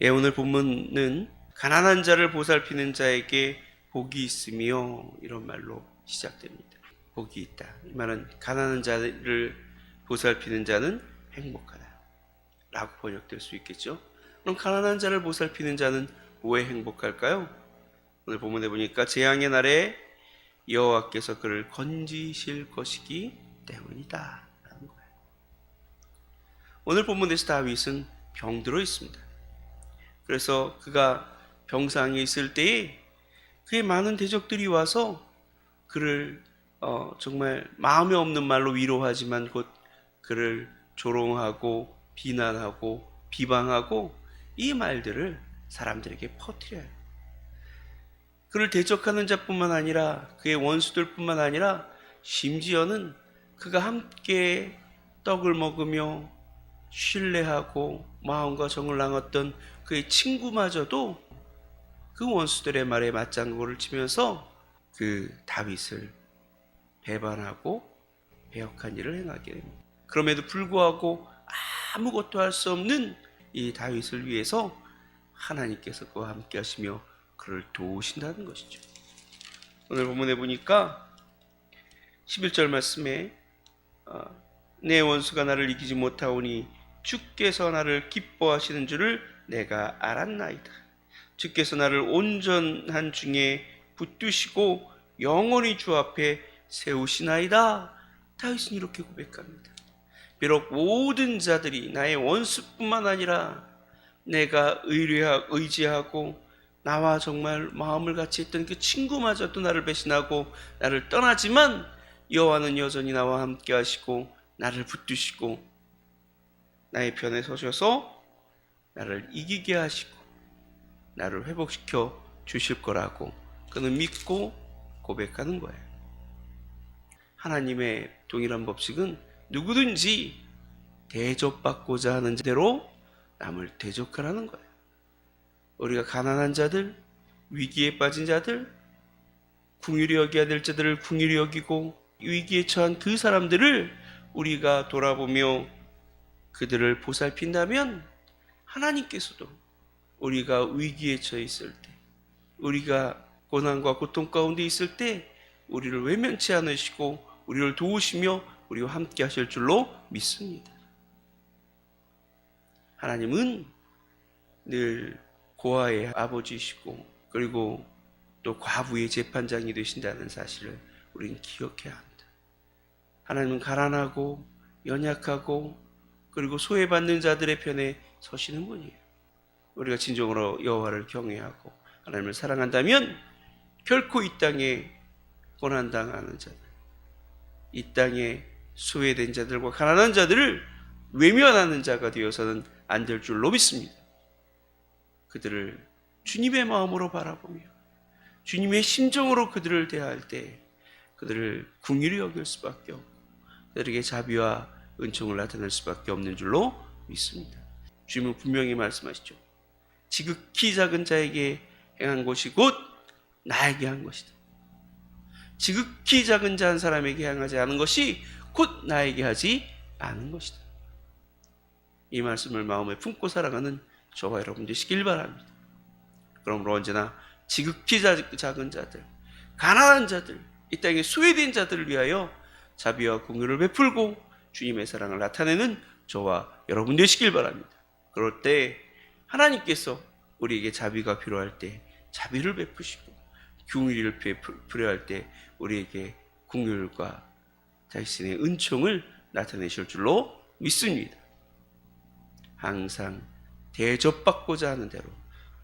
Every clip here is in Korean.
예, 오늘 본문은 가난한 자를 보살피는 자에게 복이 있으며 이런 말로 시작됩니다. 복이 있다. 이 말은 가난한 자를 보살피는 자는 행복하다. 라고 번역될 수 있겠죠. 그럼 가난한 자를 보살피는 자는 왜 행복할까요? 오늘 본문에 보니까 재앙의 날에 여호와께서 그를 건지실 것이기 때문이다. 오늘 본문에서 다윗은 병들어 있습니다. 그래서 그가 병상에 있을 때에 그의 많은 대적들이 와서 그를 어, 정말 마음에 없는 말로 위로하지만 곧 그를 조롱하고 비난하고 비방하고 이 말들을 사람들에게 퍼뜨려요. 그를 대적하는 자뿐만 아니라 그의 원수들뿐만 아니라 심지어는 그가 함께 떡을 먹으며 신뢰하고 마음과 정을 나눴던 그의 친구마저도 그 원수들의 말에 맞장구를 치면서 그 다윗을 배반하고 배역한 일을 행하게 됩니다. 그럼에도 불구하고 아무것도 할 수 없는 이 다윗을 위해서 하나님께서 그와 함께 하시며 그를 도우신다는 것이죠. 오늘 본문에 보니까 11절 말씀에 어, 내 원수가 나를 이기지 못하오니 주께서 나를 기뻐하시는 줄을 내가 알았나이다. 주께서 나를 온전한 중에 붙드시고 영원히 주 앞에 세우시나이다. 다윗은 이렇게 고백합니다. 비록 모든 자들이 나의 원수뿐만 아니라 내가 의뢰하, 의지하고 나와 정말 마음을 같이 했던 그 친구마저도 나를 배신하고 나를 떠나지만 여호와는 여전히 나와 함께 하시고 나를 붙드시고 나의 편에 서셔서 나를 이기게 하시고 나를 회복시켜 주실 거라고 그는 믿고 고백하는 거예요. 하나님의 동일한 법칙은 누구든지 대접받고자 하는 대로 남을 대적하라는 거예요. 우리가 가난한 자들, 위기에 빠진 자들, 궁휼히 여겨야 될 자들을 궁휼히 여기고 위기에 처한 그 사람들을 우리가 돌아보며 그들을 보살핀다면 하나님께서도 우리가 위기에 처해 있을 때, 우리가 고난과 고통 가운데 있을 때 우리를 외면치 않으시고 우리를 도우시며 우리와 함께 하실 줄로 믿습니다. 하나님은 늘 고아의 아버지시고 그리고 또 과부의 재판장이 되신다는 사실을 우리는 기억해야 합니다. 하나님은 가난하고 연약하고 그리고 소외받는 자들의 편에 서시는 분이에요. 우리가 진정으로 여호와를 경외하고 하나님을 사랑한다면 결코 이 땅에 고난 당하는 자들, 이 땅에 소외된 자들과 가난한 자들을 외면하는 자가 되어서는 안 될 줄로 믿습니다. 그들을 주님의 마음으로 바라보며 주님의 심정으로 그들을 대할 때 그들을 궁휼히 여길 수밖에 없고 그들에게 자비와 은총을 나타낼 수밖에 없는 줄로 믿습니다. 주님은 분명히 말씀하시죠. 지극히 작은 자에게 행한 것이 곧 나에게 한 것이다. 지극히 작은 자 한 사람에게 행하지 않은 것이 곧 나에게 하지 않은 것이다. 이 말씀을 마음에 품고 살아가는 저와 여러분 되시길 바랍니다. 그러므로 언제나 지극히 작은 자들, 가난한 자들, 이 땅에 소외된 자들을 위하여 자비와 공유를 베풀고 주님의 사랑을 나타내는 저와 여러분 되시길 바랍니다. 그럴 때 하나님께서 우리에게 자비가 필요할 때 자비를 베푸시고 궁휼을 필요할 때 우리에게 궁휼과 자신의 은총을 나타내실 줄로 믿습니다. 항상 대접받고자 하는 대로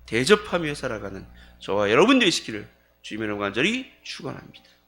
대접하며 살아가는 저와 여러분 되시기를 주님의 간절히 축원합니다.